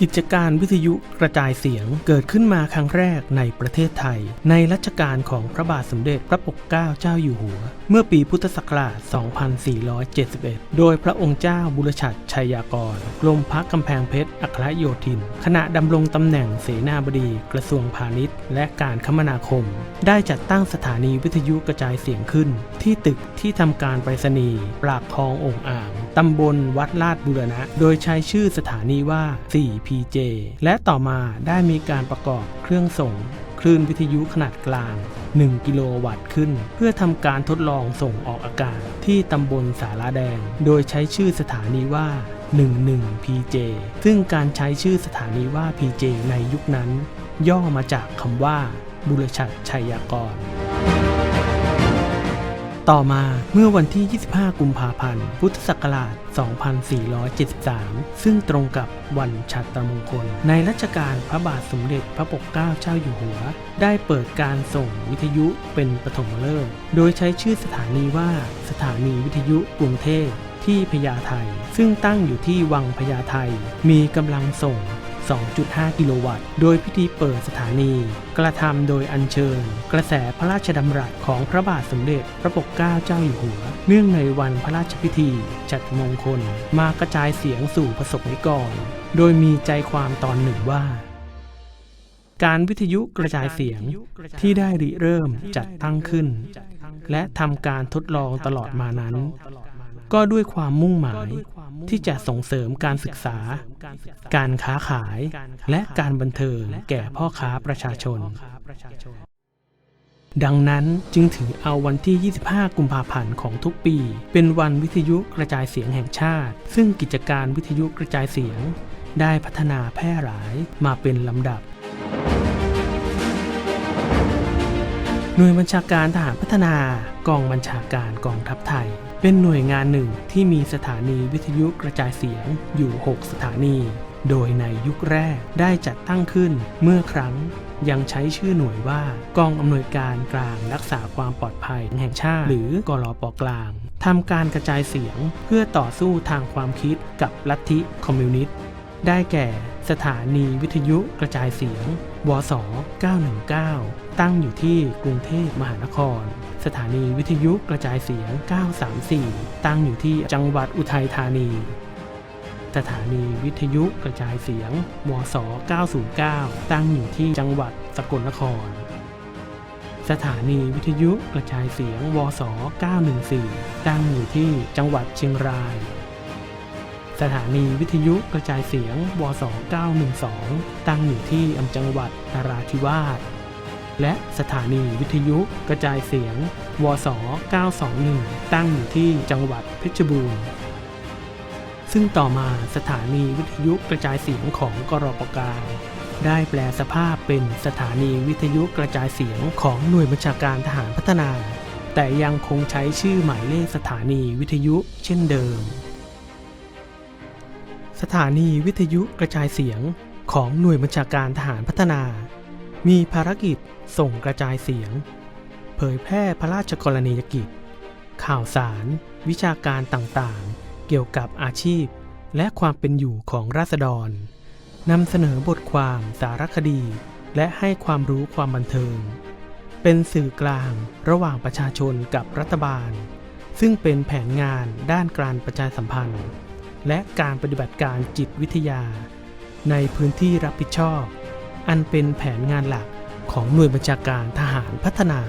กิจการวิทยุกระจายเสียงเกิดขึ้นมาครั้งแรกในประเทศไทย ในรัชกาลของพระบาทสมเด็จพระปกเกล้าเจ้าอยู่หัว เมื่อปีพุทธศักราช 2471 โดยพระองค์เจ้าบุรชัดชัยยากรกรมพักกำแพงเพชรอัครโยธิน ขณะดำรงตำแหน่งเสนาบดีกระทรวงพาณิชย์ และการคมนาคม ได้จัดตั้งสถานีวิทยุกระจายเสียงขึ้น ที่ตึกที่ทำการไปรษณีย์ปรากคลององอ่างตำบลวัดลาดบุรณะ โดยใช้ชื่อสถานีว่า PJ และต่อมาได้มีการประกอบเครื่องส่งคลื่นวิทยุขนาดกลาง 1 กิโลวัตต์ขึ้น เพื่อทำการทดลองส่งออกอากาศที่ตำบลสาราแดง โดยใช้ชื่อสถานีว่า 11 PJ ซึ่งการใช้ชื่อสถานีว่า PJ ในยุคนั้น ย่อมาจากคำว่าบุรชัดชัยกร ต่อมาเมื่อวันที่ 25 กุมภาพันธ์ พุทธศักราช 2473 ซึ่งตรงกับวันชัตรมงคล ในรัชกาลพระบาทสมเด็จพระปกเกล้าเจ้าอยู่หัว ได้เปิดการส่งวิทยุเป็นปฐมฤกษ์โดยใช้ชื่อสถานีว่าสถานีวิทยุกรุงเทพที่พญาไทซึ่งตั้งอยู่ที่วังพญาไทมีกำลังส่ง 2.5 กิโลวัตต์ โดยพิธีเปิดสถานี กระทำโดยอัญเชิญ กระแสพระราชดำรัสของพระบาทสมเด็จพระปกเกล้าเจ้าอยู่หัว เนื่องในวันพระราชพิธี จัดมงคล มากระจายเสียงสู่ประสบนิกร โดยมีใจความตอนหนึ่งว่าการวิทยุกระจายเสียงที่ได้ริเริ่มจัดตั้งขึ้น และทำการทดลองตลอดมานั้น ก็ด้วยความมุ่งหมายที่จะส่งเสริมการศึกษา การค้าขาย และการบันเทิงแก่พ่อค้าประชาชน ดังนั้นจึงถือเอาวันที่ 25 กุมภาพันธ์ของทุกปี เป็นวันวิทยุกระจายเสียงแห่งชาติ ซึ่งกิจการวิทยุกระจายเสียง ได้พัฒนาแพร่หลายมาเป็นลำดับหน่วยบัญชาการทหารพัฒนากองบัญชาการกองทัพไทย เป็นหน่วยงานหนึ่งที่มีสถานีวิทยุกระจายเสียงอยู่ 6 สถานี โดยในยุคแรกได้จัดตั้งขึ้นเมื่อครั้งยังใช้ชื่อหน่วยว่ากองอำนวยการกลางรักษาความปลอดภัยแห่งชาติ หรือกรอปกลางทำการกระจายเสียงเพื่อต่อสู้ทางความคิดกับลัทธิคอมมิวนิสต์ ได้แก่สถานีวิทยุกระจายเสียง วส 919 ตั้งอยู่ที่กรุงเทพมหานคร สถานีวิทยุกระจายเสียง 934 ตั้งอยู่ที่จังหวัดอุทัยธานี สถานีวิทยุกระจายเสียง วส 909 ตั้งอยู่ที่จังหวัดสกลนคร สถานีวิทยุกระจายเสียง วส 914 ตั้งอยู่ที่จังหวัดเชียงราย สถานีวิทยุกระจายเสียงวส912 ตั้งอยู่ที่อำจังหวัดนราธิวาส และสถานีวิทยุกระจายเสียงวส921 ตั้งอยู่ที่จังหวัดเพชรบูรณ์ซึ่งต่อมาสถานีวิทยุกระจายเสียงของกรปกลได้แปลสภาพเป็นสถานีวิทยุกระจายเสียงของหน่วยบัญชาการทหารพัฒนา แต่ยังคงใช้ชื่อหมายเลขสถานีวิทยุเช่นเดิม สถานีวิทยุกระจายเสียงของหน่วยบัญชาการทหารพัฒนา มีภารกิจส่งกระจายเสียง เผยแพร่พระราชกรณียกิจ ข่าวสาร วิชาการต่างๆ เกี่ยวกับอาชีพ และความเป็นอยู่ของราษฎรนำเสนอบทความสารคดี และให้ความรู้ความบันเทิง เป็นสื่อกลางระหว่างประชาชนกับรัฐบาล ซึ่งเป็นแผนงานด้านการประชาสัมพันธ์ และการปฏิบัติการจิตวิทยา ในพื้นที่รับผิดชอบ อันเป็นแผนงานหลักของหน่วยบัญชาการทหารพัฒนา